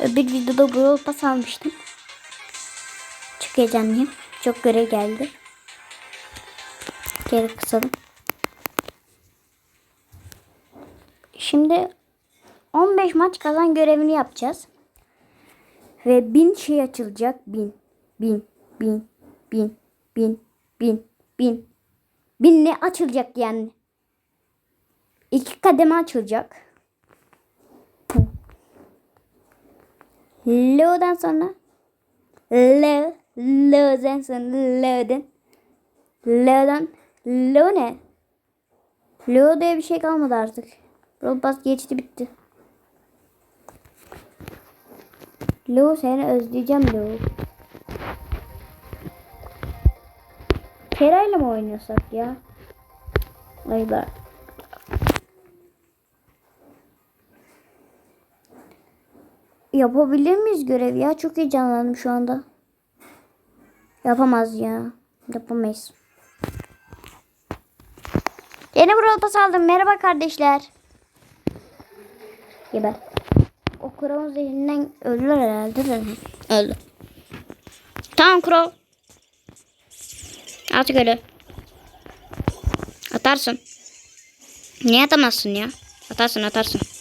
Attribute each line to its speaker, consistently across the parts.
Speaker 1: Öbür videoda Brawl Pass almıştım. Çok heyecanlıyım. Çok görev geldi. Geri kısalım. Şimdi 15 maç kazan görevini yapacağız. Ve 1000 şey açılacak. 1000, 1000, 1000, 1000, 1000, 1000, 1000. 1000 ne açılacak yani? İki kademe açılacak. Lo'dan sonra Lo, Lo'dan sonra Lo'dan Lo'dan Lo ne? Lo diye bir şey kalmadı artık. Roblox geçti bitti. Lo seni özleyeceğim Lo. Keray'la mı oynuyorsak ya? Ay Yapabilir miyiz görev ya? Çok heyecanlandım şu anda. Yapamaz ya. Yapamayız. Yeni bir pas aldım. Merhaba kardeşler. Geber. O kralın zehrinden öldüler herhalde de. Öldü. Tamam kral. Artık öyle. Atarsın. Niye atamazsın ya? Atarsın atarsın.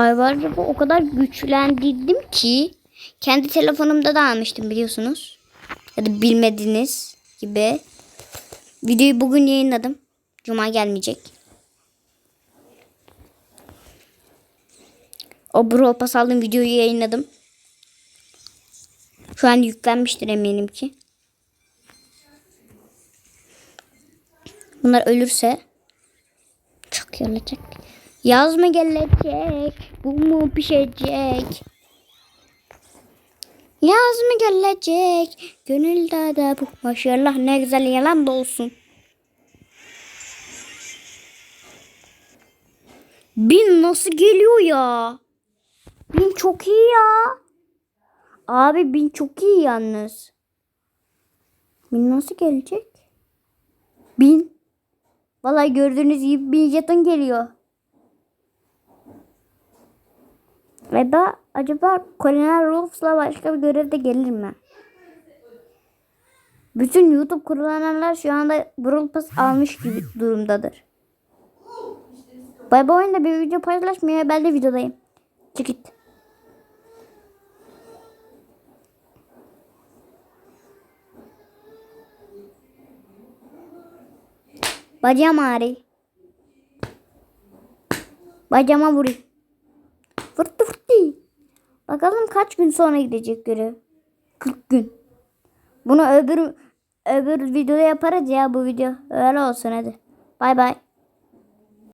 Speaker 1: Ayvarcık'ı o kadar güçlendirdim ki kendi telefonumda da almıştım biliyorsunuz. Ya da bilmediniz gibi. Videoyu bugün yayınladım. Cuma gelmeyecek. O Brawl Pass aldığım videoyu yayınladım. Şu an yüklenmiştir eminim ki. Bunlar ölürse çok iyi olacak. Yaz mı gelecek? Bu mu pişecek? Yaz mı gelecek? Gönülde de bu. Maşallah ne güzel yalan da olsun. Bin nasıl geliyor ya? Bin çok iyi ya. Abi bin çok iyi yalnız. Bin nasıl gelecek? Bin. Vallahi gördüğünüz gibi bin jeton geliyor. Ve acaba Colonel Ruffs'la başka bir görev de gelir mi? Bütün YouTube kullananlar şu anda Brawl Pass almış gibi durumdadır. Bay oyunda bir video paylaşmıyor. Ben de videodayım. Çık git. Bacağım ağrıyor. Bacağıma vurayım. Fırtı fırtı. Bakalım kaç gün sonra gidecek görev. 40 gün. Bunu öbür öbür videoda yaparız ya bu video. Öyle olsun hadi. Bay bay.